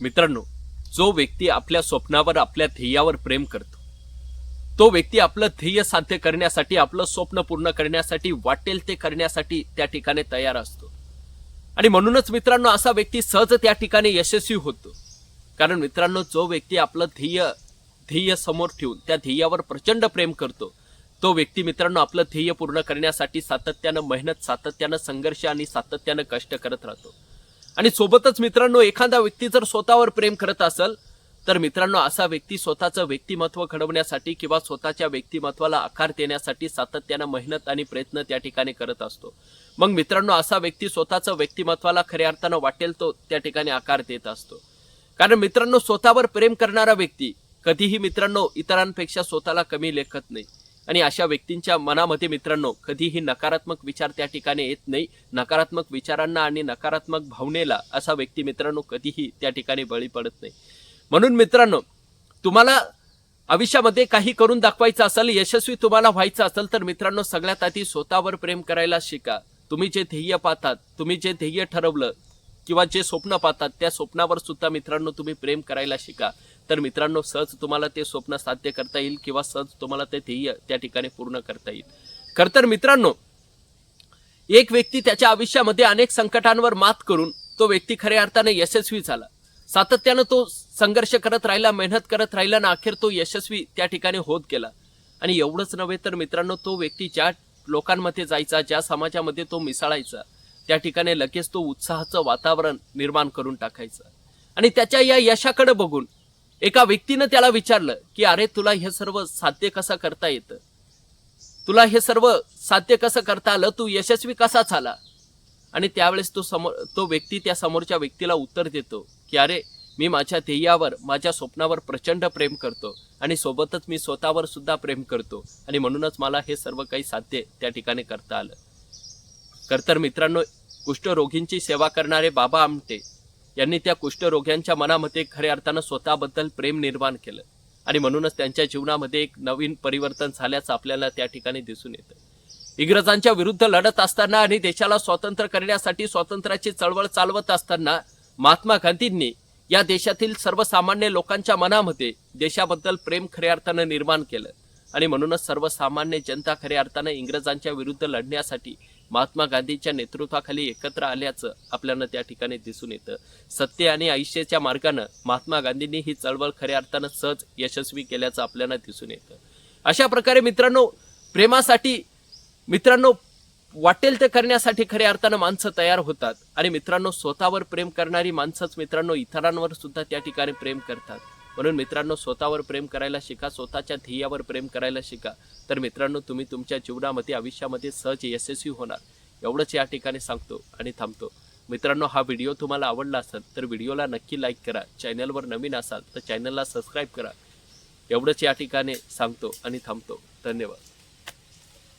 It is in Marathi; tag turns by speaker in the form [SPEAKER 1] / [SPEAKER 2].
[SPEAKER 1] मित्रांनो जो व्यक्ती आपल्या स्वप्नावर आपल्या ध्येयावर प्रेम करतो तो व्यक्ती आपलं ध्येय साध्य करण्यासाठी आपलं स्वप्न पूर्ण करण्यासाठी वाटेल ते करण्यासाठी त्या ठिकाणी तयार असतो. आणि म्हणूनच मित्रांनो असा व्यक्ती सहज त्या ठिकाणी यशस्वी होतो. कारण मित्रांनो जो व्यक्ती आपलं ध्येय ध्येय समोर ठेवून त्या ध्येयावर प्रचंड प्रेम करतो तो व्यक्ती मित्रांनो आपलं ध्येय पूर्ण करण्यासाठी सातत्यानं मेहनत सातत्यानं संघर्ष आणि सातत्यानं कष्ट करत राहतो. आणि सोबतच मित्रांनो एखादा व्यक्ती जर स्वतःवर प्रेम करत असेल तर मित्रांनो असा व्यक्ती स्वतःचं व्यक्तिमत्व घडवण्यासाठी किंवा स्वतःच्या व्यक्तिमत्वाला आकार देण्यासाठी सातत्यानं मेहनत आणि प्रयत्न त्या ठिकाणी करत असतो. मग मित्रांनो असा व्यक्ती स्वतःचं व्यक्तिमत्वाला खऱ्या अर्थानं वाटेल तो त्या ठिकाणी आकार देत असतो. कारण मित्रांनो स्वतःवर प्रेम करणारा व्यक्ती कधीही मित्रांनो इतरांपेक्षा स्वतःला कमी लेखत नाही. आणि अशा व्यक्तींच्या मनामध्ये मित्रांनो कधीही नकारात्मक विचार त्या ठिकाणी येत नाही. नकारात्मक विचारांना आणि नकारात्मक भावनेला असा व्यक्ती मित्रांनो कधीही त्या ठिकाणी बळी पडत नाही. म्हणून मित्रांनो तुम्हाला आयुष्यामध्ये काही करून दाखवायचं असेल यशस्वी तुम्हाला व्हायचं असेल तर मित्रांनो सगळ्यात आधी स्वतःवर प्रेम करायला शिका. तुम्ही जे ध्येय पाहतात तुम्ही जे ध्येय ठरवलं किंवा जे स्वप्न पाहतात त्या स्वप्नावर सुद्धा मित्रांनो तुम्ही प्रेम करायला शिका. तर मित्रांनो सहज तुम्हाला ते स्वप्न साध्य करता येईल किंवा सहज तुम्हाला ते ध्येय त्या ठिकाणी पूर्ण करता येईल. खर तर मित्रांनो एक व्यक्ती त्याच्या आयुष्यामध्ये अनेक संकटांवर मात करून तो व्यक्ती खऱ्या अर्थाने यशस्वी झाला. सातत्यानं तो संघर्ष करत राहिला मेहनत करत राहिला ना अखेर तो यशस्वी त्या ठिकाणी होत गेला. आणि एवढंच नव्हे तर मित्रांनो तो व्यक्ती ज्या लोकांमध्ये जायचा ज्या समाजामध्ये तो मिसळायचा त्या ठिकाणी लगेच तो उत्साहाचं वातावरण निर्माण करून टाकायचं. आणि त्याच्या या यशाकडे बघून एका व्यक्तीनं त्याला विचारलं की अरे तुला हे सर्व साध्य कसं करता येतं? तुला हे सर्व साध्य कसं करता आलं? तू यशस्वी कसा झाला? आणि त्यावेळेस तो समोर तो व्यक्ती त्या समोरच्या व्यक्तीला उत्तर देतो की अरे मी माझ्या ध्येयावर माझ्या स्वप्नावर प्रचंड प्रेम करतो आणि सोबतच मी स्वतःवर सुद्धा प्रेम करतो आणि म्हणूनच मला हे सर्व काही साध्य त्या ठिकाणी करता आलं. करतर मित्रांनो कुष्ठरोगींची सेवा करणारे बाबा आमटे यांनी त्या कुष्ठरोग्यांच्या मनामध्ये खऱ्या अर्थानं स्वतःबद्दल प्रेम निर्माण केलं. आणि म्हणूनच त्यांच्या जीवनामध्ये एक नवीन परिवर्तन झाल्याचं आपल्याला त्या ठिकाणी दिसून येतं. इंग्रजांच्या विरुद्ध लढत असताना आणि देशाला स्वतंत्र करण्यासाठी स्वातंत्र्याची चळवळ चालवत असताना महात्मा गांधींनी या देशातील सर्वसामान्य लोकांच्या मनामध्ये देशाबद्दल प्रेम खऱ्या अर्थानं निर्माण केलं. आणि म्हणूनच सर्वसामान्य जनता खऱ्या अर्थानं इंग्रजांच्या विरुद्ध लढण्यासाठी महात्मा गांधींच्या नेतृत्वाखाली एकत्र आल्याचं आपल्याला त्या ठिकाणी दिसून येतं. सत्य आणि आयुष्याच्या मार्गानं महात्मा गांधींनी ही चळवळ खऱ्या अर्थानं सहज यशस्वी केल्याचं आपल्याला दिसून येतं. अशा प्रकारे मित्रांनो प्रेमासाठी मित्रांनो वाटेल ते करण्यासाठी खऱ्या अर्थानं माणसं तयार होतात. आणि मित्रांनो स्वतःवर प्रेम करणारी माणसंच मित्रांनो इतरांवर सुद्धा त्या ठिकाणी प्रेम करतात. म्हणून मित्रांनो स्वतःवर प्रेम करायला शिका स्वतःच्या ध्येयावर प्रेम करायला शिका. तर मित्रांनो तुम्ही तुमच्या जीवनामध्ये आयुष्यामध्ये सहज यशस्वी होणार. एवढंच या ठिकाणी सांगतो आणि थांबतो. मित्रांनो हा व्हिडिओ तुम्हाला आवडला असेल तर व्हिडिओला नक्की लाईक करा. चॅनलवर नवीन असाल तर चॅनलला सबस्क्राईब करा. एवढंच या ठिकाणी सांगतो आणि थांबतो. धन्यवाद.